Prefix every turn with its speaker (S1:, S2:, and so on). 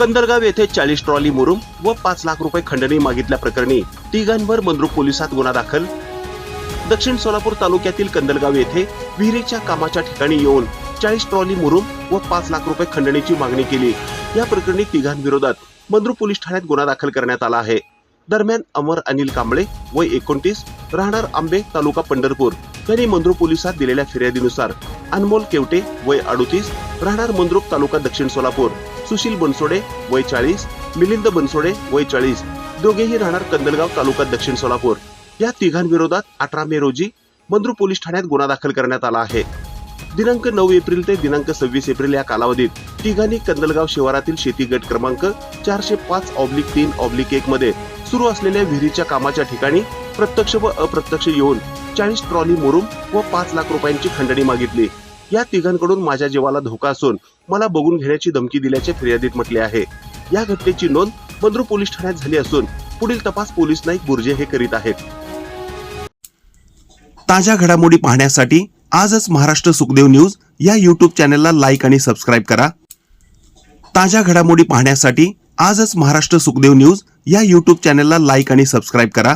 S1: कंदरगाव येथे चाळीस ट्रॉली मुरुम व पाच लाख रुपये खंडणी मागितल्या प्रकरणी तिघांवर मंद्रुक पोलिसात गुन्हा दाखल. दक्षिण सोलापूर तालुक्यातील कंदलगाव येथे विहिरीच्या कामाच्या ठिकाणी येऊन चाळीस ट्रॉली मुरुम व पाच लाख रुपये खंडणीची मागणी केली. या प्रकरणी तिघांविरोधात मंद्रुप पोलीस ठाण्यात गुन्हा दाखल करण्यात आला आहे. दरम्यान अमर अनिल कांबळे वय एकोणतीस राहणार आंबे तालुका पंढरपूर यांनी मंद्रुप पोलिसात दिलेल्या फिर्यादीनुसार अनमोल केवटे वय अडुतीस राहणार मंद्रुक तालुका दक्षिण सोलापूर सुशील बनसोडे वय चाळीस मिलिंद बनसोडे वय चाळीस. दोघेही राहणार कंदलगाव तालुका दक्षिण सोलापूर. या तिघांविरोधात अठरा मे रोजी मंद्रुप पोलीस ठाण्यात गुन्हा दाखल करण्यात आला आहे. दिनांक नऊ एप्रिल ते दिनांक सव्वीस एप्रिल या कालावधीत तिघांनी कंदलगाव शिवारातील शेती गट क्रमांक चारशे पाच ऑब्लिक तीन ऑब्लिक एक मध्ये सुरू असलेल्या विहिरीच्या कामाच्या ठिकाणी प्रत्यक्ष व अप्रत्यक्ष येऊन चाळीस ट्रॉली मुरुम व पाच लाख रुपयांची खंडणी मागितली. या तिघांकडून माझ्या जीवाला धोका असून मला बघून घेण्याची धमकी दिल्याचे फिर्यादीत म्हटले आहे. या घटनेची नोंद बंद्रू पोलीस ठाण्यात झाली असून पुढील तपास पोलीस नाईक बुर्जे हे करीत आहेत. ताज्या घडामोडी पाहण्यासाठी आजच महाराष्ट्र सुखदेव न्यूज या यूट्यूब चॅनलला लाईक आणि सबस्क्राईब करा. ताज्या घडामोडी पाहण्यासाठी आजच महाराष्ट्र सुखदेव न्यूज या यूट्यूब चॅनलला लाईक आणि सबस्क्राईब करा.